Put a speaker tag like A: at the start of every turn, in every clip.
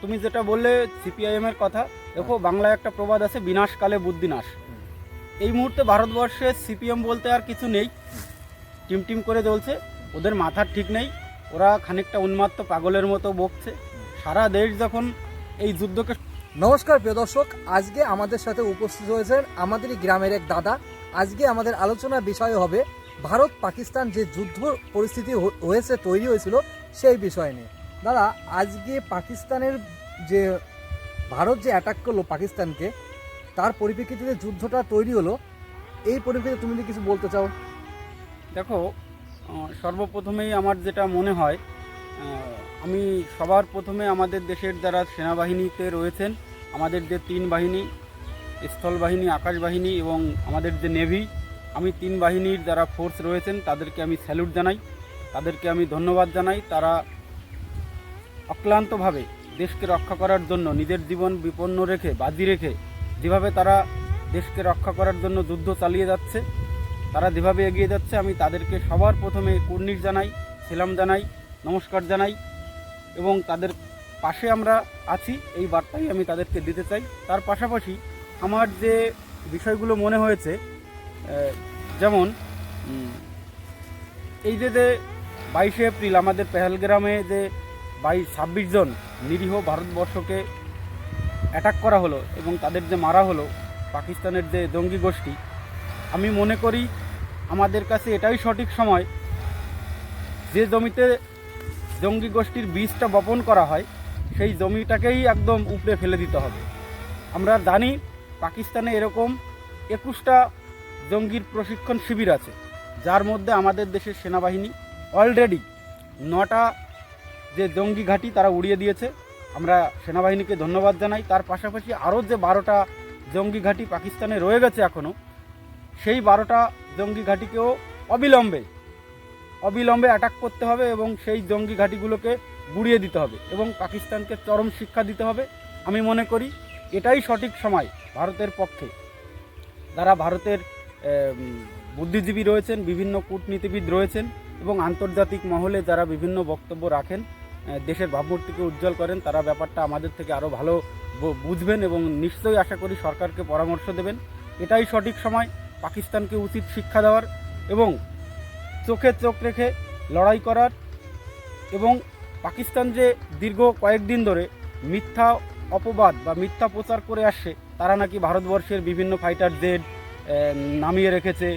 A: তুমি যেটা বললে সিপিআইএম এর কথা দেখো বাংলায় একটা প্রবাদ আছে বিনাশকালে বুদ্ধিনাশ এই মুহূর্তে ভারতবর্ষে সিপিএম বলতে আর কিছু নেই। টিম টিম করে চলছে ওদের মাথার ঠিক নেই ওরা খানিকটা উন্মাত্ত পাগলের মতো বকছে। সারা দেশ যখন এই যুদ্ধকে
B: নমস্কার প্রিয় দর্শক আজকে আমাদের সাথে উপস্থিত হয়েছেন আমাদেরই গ্রামের এক দাদা। আজকে আমাদের আলোচনার বিষয় হবে ভারত পাকিস্তান যে যুদ্ধ পরিস্থিতি হয়েছে তৈরি হয়েছিল সেই বিষয় নিয়ে। দাদা, আজকে পাকিস্তানের যে ভারত যে অ্যাটাক করল পাকিস্তানকে, তার পরিপ্রেক্ষিতে যে যুদ্ধটা তৈরি হলো, এই পরিপ্রেক্ষিতে তুমি যদি কিছু বলতে চাও।
A: দেখো সর্বপ্রথমেই আমার যেটা মনে হয় আমি সবার প্রথমে আমাদের দেশের যারা সেনাবাহিনীতে রয়েছেন, আমাদের যে তিন বাহিনী, স্থল বাহিনী, আকাশ বাহিনী এবং আমাদের যে নেভি, আমি তিন বাহিনীর যারা ফোর্স রয়েছেন, তাদেরকে আমি স্যালুট জানাই। তাদেরকে আমি ধন্যবাদ জানাই। তারা অক্লান্তভাবে দেশকে রক্ষা করার জন্য নিজের জীবন বিপন্ন রেখে, বাজি রেখে যেভাবে তারা দেশকে রক্ষা করার জন্য যুদ্ধ চালিয়ে যাচ্ছে, তারা যেভাবে এগিয়ে যাচ্ছে, আমি তাদেরকে সবার প্রথমে কুর্নিশ জানাই, সেলাম জানাই, নমস্কার জানাই এবং তাদের পাশে আমরা আছি। এই বার্তাই আমি তাদেরকে দিতে চাই। তার পাশাপাশি আমার যে বিষয়গুলো মনে হয়েছে যেমন এই যে যে বাইশে এপ্রিল আমাদের পেহেলগ্রামে যে বাইশ ছাব্বিশ জন নিরীহ ভারতবর্ষকে অ্যাটাক করা হলো এবং তাদের যে মারা হলো, পাকিস্তানের যে জঙ্গি গোষ্ঠী, আমি মনে করি আমাদের কাছে এটাই সঠিক সময় যে জমিতে জঙ্গি গোষ্ঠীর বীজটা বপন করা হয়, সেই জমিটাকেই একদম উপড়ে ফেলে দিতে হবে। আমরা জানি পাকিস্তানে এরকম একুশটা জঙ্গির প্রশিক্ষণ শিবির আছে, যার মধ্যে আমাদের দেশের সেনাবাহিনী অলরেডি নটা যে জঙ্গি ঘাঁটি তারা উড়িয়ে দিয়েছে। আমরা সেনাবাহিনীকে ধন্যবাদ জানাই। তার পাশাপাশি আরও যে বারোটা জঙ্গি ঘাঁটি পাকিস্তানে রয়ে গেছে এখনও, সেই বারোটা জঙ্গি ঘাঁটিকেও অবিলম্বে অবিলম্বে অ্যাটাক করতে হবে এবং সেই জঙ্গি ঘাঁটিগুলোকে গুড়িয়ে দিতে হবে এবং পাকিস্তানকে চরম শিক্ষা দিতে হবে। আমি মনে করি এটাই সঠিক সময় ভারতের পক্ষে। যারা ভারতের বুদ্ধিজীবী রয়েছেন, বিভিন্ন কূটনীতিবিদ রয়েছেন এবং আন্তর্জাতিক মহলে যারা বিভিন্ন বক্তব্য রাখেন দেশের ভাবমূর্তিকে উজ্জ্বল করেন, তারা ব্যাপারটা আমাদের থেকে আরও ভালো বুঝবেন এবং নিশ্চয়ই আশা করি সরকারকে পরামর্শ দেবেন। এটাই সঠিক সময়, পাকিস্তানকে উচিত শিক্ষা দেওয়ার এবং চোখে চোখ রেখে লড়াই করার এবং পাকিস্তান যে দীর্ঘ কয়েকদিন ধরে মিথ্যা অপবাদ বা মিথ্যা প্রচার করে আসছে, তারা নাকি ভারতবর্ষের বিভিন্ন ফাইটার জেড নামিয়ে রেখেছে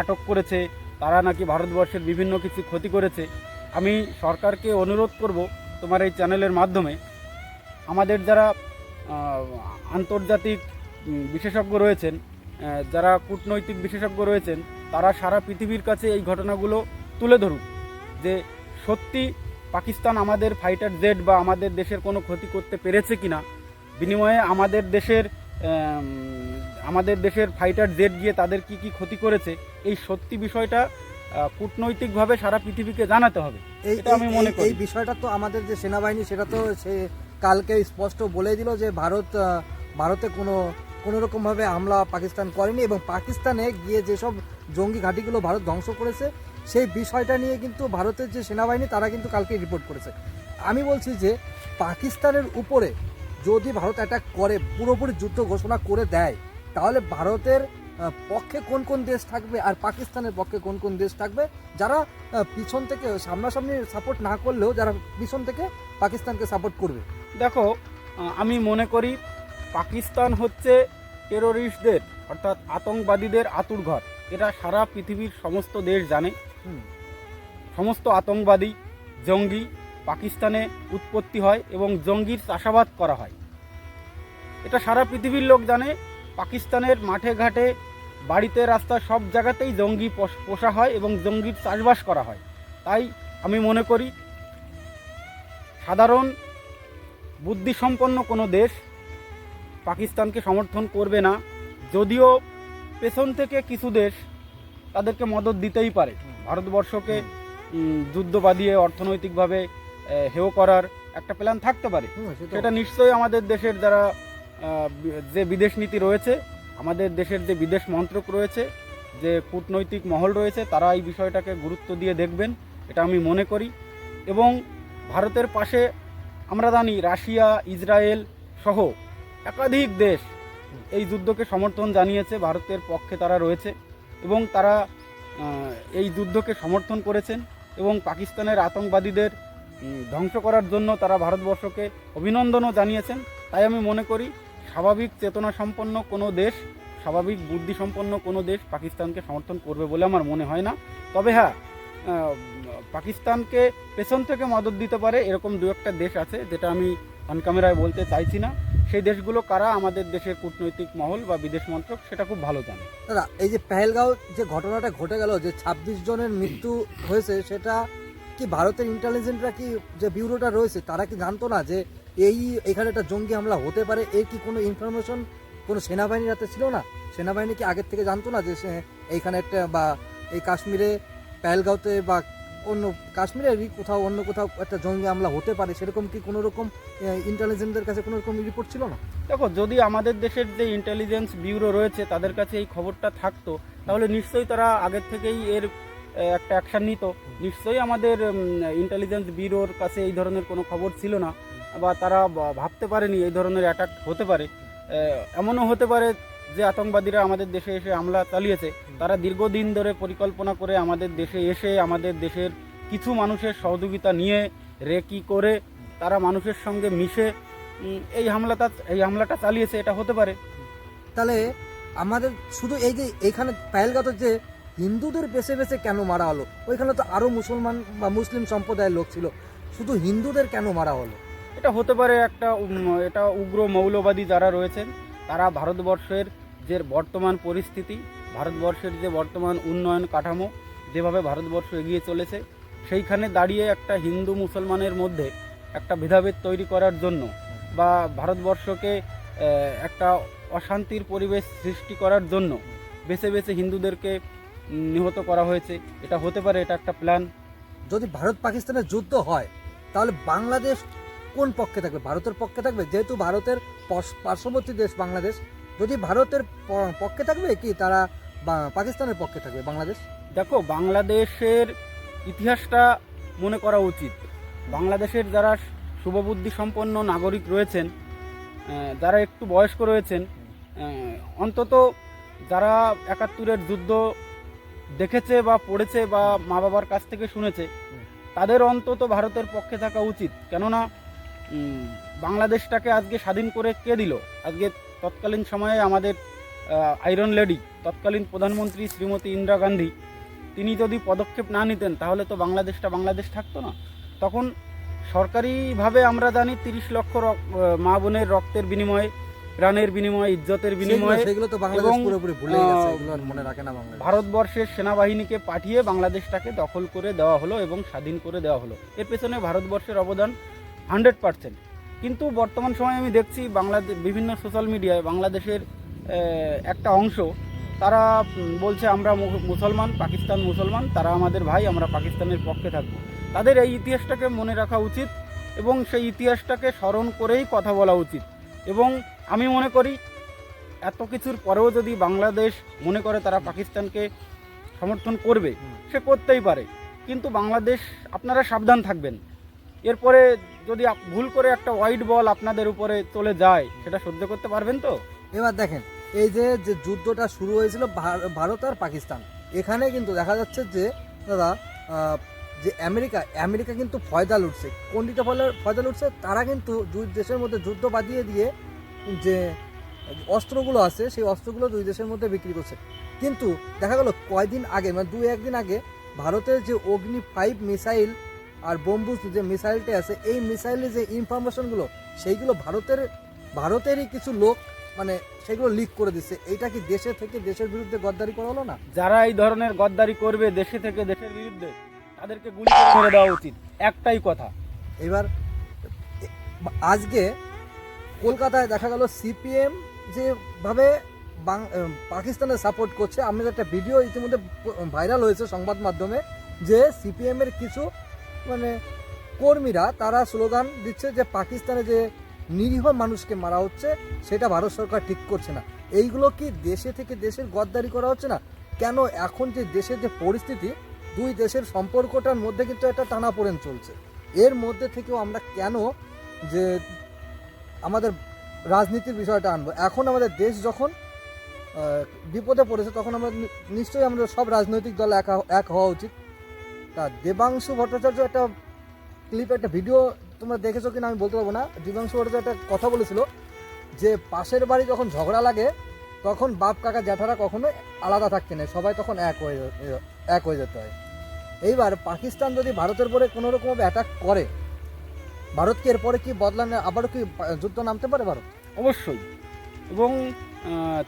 A: আটক করেছে, তারা নাকি ভারতবর্ষের বিভিন্ন কিছু ক্ষতি করেছে আমি সরকারকে অনুরোধ করব তোমার এই চ্যানেলের মাধ্যমে। আমাদের যারা আন্তর্জাতিক বিশেষজ্ঞ রয়েছেন যারা কূটনৈতিক বিশেষজ্ঞ রয়েছেন, তারা সারা পৃথিবীর কাছে এই ঘটনাগুলো তুলে ধরুক। যে সত্যি পাকিস্তান আমাদের ফাইটার জেড বা আমাদের দেশের কোনো ক্ষতি করতে পেরেছে কিনা, বিনিময়ে আমাদের দেশের আমাদের দেশের ফাইটার জেড গিয়ে তাদের কি কি ক্ষতি করেছে, এই সত্যি বিষয়টা কূটনৈতিকভাবে সারা পৃথিবীকে জানাতে হবে
B: এই
A: এটা আমি মনে করি।
B: এই বিষয়টা তো আমাদের যে সেনাবাহিনী সেটা তো সে কালকে স্পষ্ট বলে দিল যে ভারত ভারতে কোনো কোনো রকমভাবে হামলা পাকিস্তান করেনি এবং পাকিস্তানে গিয়ে যেসব জঙ্গি ঘাঁটিগুলো ভারত ধ্বংস করেছে সেই বিষয়টা নিয়ে কিন্তু ভারতের যে সেনাবাহিনী তারা কিন্তু কালকে রিপোর্ট করেছে আমি বলছি যে পাকিস্তানের উপরে যদি ভারত অ্যাটাক করে পুরোপুরি যুদ্ধ ঘোষণা করে দেয় তাহলে ভারতের পক্ষে কোন কোন দেশ থাকবে আর পাকিস্তানের পক্ষে কোন কোন দেশ থাকবে যারা পিছন থেকে সামনাসামনি সাপোর্ট না করলেও যারা পিছন থেকে পাকিস্তানকে সাপোর্ট করবে।
A: দেখো আমি মনে করি পাকিস্তান হচ্ছে টেরোরিস্টদের অর্থাৎ আতঙ্কবাদীদের আতুর ঘর। এটা সারা পৃথিবীর সমস্ত দেশ জানে। সমস্ত আতঙ্কবাদী জঙ্গি পাকিস্তানে উৎপত্তি হয় এবং জঙ্গির চাষাবাদ করা হয়। এটা সারা পৃথিবীর লোক জানে পাকিস্তানের মাঠে ঘাটে বাড়িতে রাস্তা সব জায়গাতেই জঙ্গি পোষা হয় এবং জঙ্গির চাষবাস করা হয়। তাই আমি মনে করি সাধারণ বুদ্ধিসম্পন্ন কোনো দেশ পাকিস্তানকে সমর্থন করবে না। যদিও পেছন থেকে কিছু দেশ তাদেরকে মদত দিতেই পারে। ভারতবর্ষকে যুদ্ধ বাঁধিয়ে অর্থনৈতিকভাবে হেয় করার একটা প্ল্যান থাকতে পারে।
B: সেটা-
A: সেটা নিশ্চয়ই আমাদের দেশের যারা যে বিদেশ নীতি রয়েছে, আমাদের দেশের যে বিদেশ মন্ত্রক রয়েছে, যে কূটনৈতিক মহল রয়েছে, তারা এই বিষয়টাকে গুরুত্ব দিয়ে দেখবেন, এটা আমি মনে করি। এবং ভারতের পাশে আমরা জানি রাশিয়া, ইসরায়েল সহ একাধিক দেশ এই যুদ্ধকে সমর্থন জানিয়েছে, ভারতের পক্ষে তারা রয়েছে এবং তারা এই যুদ্ধকে সমর্থন করেছেন এবং পাকিস্তানের আতঙ্কবাদীদের ধ্বংস করার জন্য তারা ভারতবর্ষকে অভিনন্দনও জানিয়েছেন। তাই আমি মনে করি স্বাভাবিক চেতনা সম্পন্ন কোনো দেশ, স্বাভাবিক বুদ্ধি সম্পন্ন কোনো দেশ পাকিস্তানকে সমর্থন করবে বলে আমার মনে হয় না। তবে হ্যাঁ পাকিস্তানকে পেছন থেকে মদত দিতে পারে এরকম দু একটা দেশ আছে যেটা আমি অন ক্যামেরায় বলতে চাইছি না। সেই দেশগুলো কারা? আমাদের দেশের কূটনৈতিক মহল বা বিদেশ মন্ত্রক সেটা খুব ভালো জানে।
B: দাদা, এই যে পেহেলগাঁও যে ঘটনাটা ঘটে গেল, যে ছাব্বিশ জনের মৃত্যু হয়েছে, সেটা কি ভারতের ইন্টেলিজেন্টরা কি যে ব্যুরোটা রয়েছে, তারা কি জানতো না যে এই এখানে একটা জঙ্গি হামলা হতে পারে, এর কি কোনো ইনফরমেশন কোনো সেনাবাহিনীর হাতে ছিল না? সেনাবাহিনী কি আগের থেকে জানতো না যে এইখানে একটা বা এই কাশ্মীরে, পেহেলগাঁওতে বা অন্য কাশ্মীরেরই কোথাও, অন্য কোথাও একটা জঙ্গি হামলা হতে পারে? সেরকম কি কোনো রকম ইন্টেলিজেন্সদের কাছে কোনো রকম রিপোর্ট ছিল না?
A: দেখো, যদি আমাদের দেশের যে ইন্টেলিজেন্স ব্যুরো রয়েছে, তাদের কাছে এই খবরটা থাকতো, তাহলে নিশ্চয়ই তারা আগের থেকেই এর একটা অ্যাকশন নিত। নিশ্চয়ই আমাদের ইন্টেলিজেন্স ব্যুরোর কাছে এই ধরনের কোনো খবর ছিল না, বা তারা ভাবতে পারেনি এই ধরনের অ্যাটাক হতে পারে। এমনও হতে পারে যে আতঙ্কবাদীরা আমাদের দেশে এসে হামলা চালিয়েছে। তারা দীর্ঘদিন ধরে পরিকল্পনা করে আমাদের দেশে এসে, আমাদের দেশের কিছু মানুষের সহযোগিতা নিয়ে রেকি করে তারা মানুষের সঙ্গে মিশে এই হামলাটা এই হামলাটা চালিয়েছে, এটা হতে পারে।
B: তাহলে আমাদের শুধু এই যে, এইখানে পেহেলগাঁতে যে হিন্দুদের বেছে বেছে কেন মারা হলো? ওইখানে তো আরও মুসলমান বা মুসলিম সম্প্রদায়ের লোক ছিল। শুধু হিন্দুদের কেন মারা হলো?
A: এটা হতে পারে একটা এটা উগ্র মৌলবাদী যারা রয়েছেন, তারা ভারতবর্ষের যে বর্তমান পরিস্থিতি, ভারতবর্ষের যে বর্তমান উন্নয়ন কাঠামো, যেভাবে ভারতবর্ষ এগিয়ে চলেছে, সেইখানে দাঁড়িয়ে একটা হিন্দু মুসলমানের মধ্যে একটা ভেদাভেদ তৈরি করার জন্য বা ভারতবর্ষকে একটা অশান্তির পরিবেশ সৃষ্টি করার জন্য বেছে বেছে হিন্দুদেরকে নিহত করা হয়েছে। এটা হতে পারে এটা একটা প্ল্যান
B: যদি ভারত পাকিস্তানের যুদ্ধ হয় তাহলে বাংলাদেশ কোন পক্ষে থাকবে? ভারতের পক্ষে থাকবে? যেহেতু ভারতের পার্শ্ববর্তী দেশ বাংলাদেশ যদি ভারতের পক্ষে থাকবে কি তারা পাকিস্তানের পক্ষে থাকবে বাংলাদেশ?
A: দেখো বাংলাদেশের ইতিহাসটা মনে করা উচিত। বাংলাদেশের যারা শুভবুদ্ধি সম্পন্ন নাগরিক রয়েছেন যারা একটু বয়স্ক রয়েছেন অন্তত যারা একাত্তরের যুদ্ধ দেখেছে বা পড়েছে বা মা বাবার কাছ থেকে শুনেছে, তাদের অন্তত ভারতের পক্ষে থাকা উচিত। কেননা বাংলাদেশটাকে আজকে স্বাধীন করে কে দিল? আজকে তৎকালীন সময়ে আমাদের আয়রন লেডি তৎকালীন প্রধানমন্ত্রী শ্রীমতী ইন্দিরা গান্ধী, তিনি যদি পদক্ষেপ না নিতেন, তাহলে তো বাংলাদেশটা বাংলাদেশ থাকতো না। তখন সরকারিভাবে আমরা জানি তিরিশ লক্ষ মা বোনের রক্তের বিনিময়ে প্রাণের বিনিময়ে ইজ্জতের বিনিময়ে
B: সেগুলো- তো বাংলাদেশ পুরোপুরি ভুলে গেছে এগুলো মনে রাখে না বাংলাদেশ।
A: ভারতবর্ষের সেনাবাহিনীকে পাঠিয়ে বাংলাদেশটাকে দখল করে দেওয়া হলো এবং স্বাধীন করে দেওয়া হলো। এর পেছনে ভারতবর্ষের অবদান হান্ড্রেড পার্সেন্ট। কিন্তু বর্তমান সময়ে আমি দেখছি বাংলাদেশ বিভিন্ন সোশ্যাল মিডিয়ায় বাংলাদেশের একটা অংশ তারা বলছে আমরা মুসলমান পাকিস্তান মুসলমান তারা আমাদের ভাই আমরা পাকিস্তানের পক্ষে থাকব। তাদের এই ইতিহাসটাকে মনে রাখা উচিত এবং সেই ইতিহাসটাকে স্মরণ করেই কথা বলা উচিত এবং আমি মনে করি এত কিছুর পরেও যদি বাংলাদেশ মনে করে তারা পাকিস্তানকে সমর্থন করবে সে করতেই পারে। কিন্তু বাংলাদেশ আপনারা সাবধান থাকবেন। এরপরে যদি ভুল করে একটা হোয়াইট বল আপনাদের উপরে চলে যায় সেটা সহ্য করতে পারবেন তো?
B: এবার দেখেন এই যে যে যুদ্ধটা শুরু হয়েছিল ভারত আর পাকিস্তান এখানে কিন্তু দেখা যাচ্ছে যে দাদা যে আমেরিকা আমেরিকা কিন্তু ফয়দা লুটছে। কোন দিকে ফয়দা- ফয়দা লুটছে? তারা কিন্তু দুই দেশের মধ্যে যুদ্ধ বাঁধিয়ে দিয়ে যে অস্ত্রগুলো আছে সেই অস্ত্রগুলো দুই দেশের মধ্যে বিক্রি করছে। কিন্তু দেখা গেল কয়দিন আগে মানে দু একদিন আগে ভারতের যে অগ্নি ফাইভ মিসাইল আর বম্বুস যে মিসাইলটা আছে এই মিসাইলের যে ইনফরমেশনগুলো সেইগুলো ভারতের ভারতেরই কিছু লোক মানে সেগুলো লিক করে দিচ্ছে। এইটা কি দেশে থেকে দেশের বিরুদ্ধে গদ্দারি করা হলো না?
A: যারা এই ধরনের গদ্দারি করবে দেশে থেকে দেশের বিরুদ্ধে তাদেরকে গুলি করে দেওয়া উচিত। একটাই কথা।
B: এবার আজকে কলকাতায় দেখা গেল সিপিএম যেভাবে পাকিস্তানের সাপোর্ট করছে। আমাদের একটা ভিডিও ইতিমধ্যে ভাইরাল হয়েছে সংবাদ মাধ্যমে যে সিপিএম এর কিছু মানে কর্মীরা তারা স্লোগান দিচ্ছে যে পাকিস্তানে যে নিরীহ মানুষকে মারা হচ্ছে, সেটা ভারত সরকার ঠিক করছে না। এইগুলো কি দেশে থেকে দেশের গদ্দারি করা হচ্ছে না? কেন এখন যে দেশের যে পরিস্থিতি, দুই দেশের সম্পর্কটার মধ্যে কিন্তু একটা টানাপোড়েন চলছে। এর মধ্যে থেকেও আমরা কেন যে আমাদের রাজনীতির বিষয়টা আনব। এখন আমাদের দেশ যখন বিপদে পড়েছে, তখন আমরা নিশ্চয়ই আমরা সব রাজনৈতিক দল এক এক হওয়া উচিত। তা দেবাংশু ভট্টাচার্য একটা ক্লিপ একটা ভিডিও তোমরা দেখেছ কিনা আমি বলতে পারব না। দেবাংশু ভট্টাচার্য একটা কথা বলেছিল যে, পাশের বাড়ি যখন ঝগড়া লাগে, তখন বাপ কাকা জ্যাঠারা কখনো আলাদা থাকতে নেই, সবাই তখন এক হয়ে এক হয়ে যেতে হয়। এইবার পাকিস্তান যদি ভারতের উপরে কোনো রকমভাবে অ্যাটাক করে ভারতকে এরপরে কি বদলানো আবারও কি যুদ্ধ নামতে পারে ভারত?
A: অবশ্যই। এবং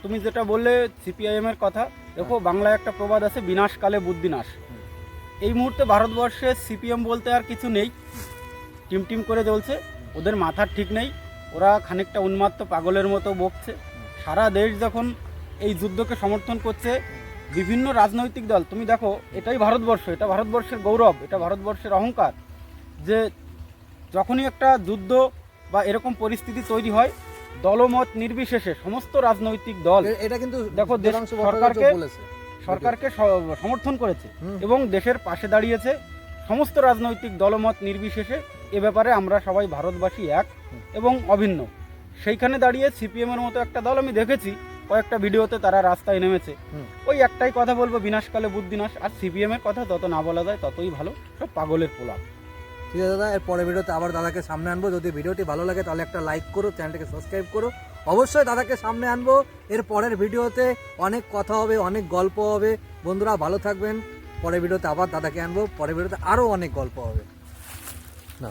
A: তুমি যেটা বললে সিপিআইএম এর কথা দেখো বাংলায় একটা প্রবাদ আছে বিনাশকালে বুদ্ধিনাশ এই মুহূর্তে ভারতবর্ষে সিপিএম বলতে আর কিছু নেই। টিম টিম করে চলছে ওদের মাথার ঠিক নেই ওরা খানিকটা উন্মাত্ত পাগলের মতো বকছে। সারা দেশ যখন এই যুদ্ধকে সমর্থন করছে বিভিন্ন রাজনৈতিক দল তুমি দেখো এটাই ভারতবর্ষ এটা ভারতবর্ষের গৌরব এটা ভারতবর্ষের অহংকার যে যখনই একটা যুদ্ধ বা এরকম পরিস্থিতি তৈরি হয় দলমত নির্বিশেষে সমস্ত রাজনৈতিক দল
B: এটা কিন্তু
A: দেখো, দেশ সরকারকে- সরকারকে সমর্থন করেছে এবং দেশের পাশে দাঁড়িয়েছে। সমস্ত রাজনৈতিক দলমত নির্বিশেষে এ ব্যাপারে আমরা সবাই ভারতবাসী এক এবং অভিন্ন। সেইখানে দাঁড়িয়ে সিপিএম এর মতো একটা দল আমি দেখেছি কয়েকটা ভিডিওতে তারা রাস্তায় নেমেছে। ওই একটাই কথা বলব বিনাশকালে বুদ্ধিনাশ। আর সিপিএম এর কথা তত না বলা যায় ততই ভালো সব পাগলের পোলাপ।
B: ঠিক আছে দাদা? এর পরের ভিডিওতে আবার দাদাকে সামনে আনব। যদি ভিডিওটি ভালো লাগে, তাহলে একটা লাইক করো, চ্যানেলটাকে সাবস্ক্রাইব করো। অবশ্যই দাদাকে সামনে আনব। এর পরের ভিডিওতে অনেক কথা হবে, অনেক গল্প হবে। বন্ধুরা, ভালো থাকবেন। পরের ভিডিওতে আবার দাদাকে আনব। পরের ভিডিওতে আরও অনেক গল্প হবে। না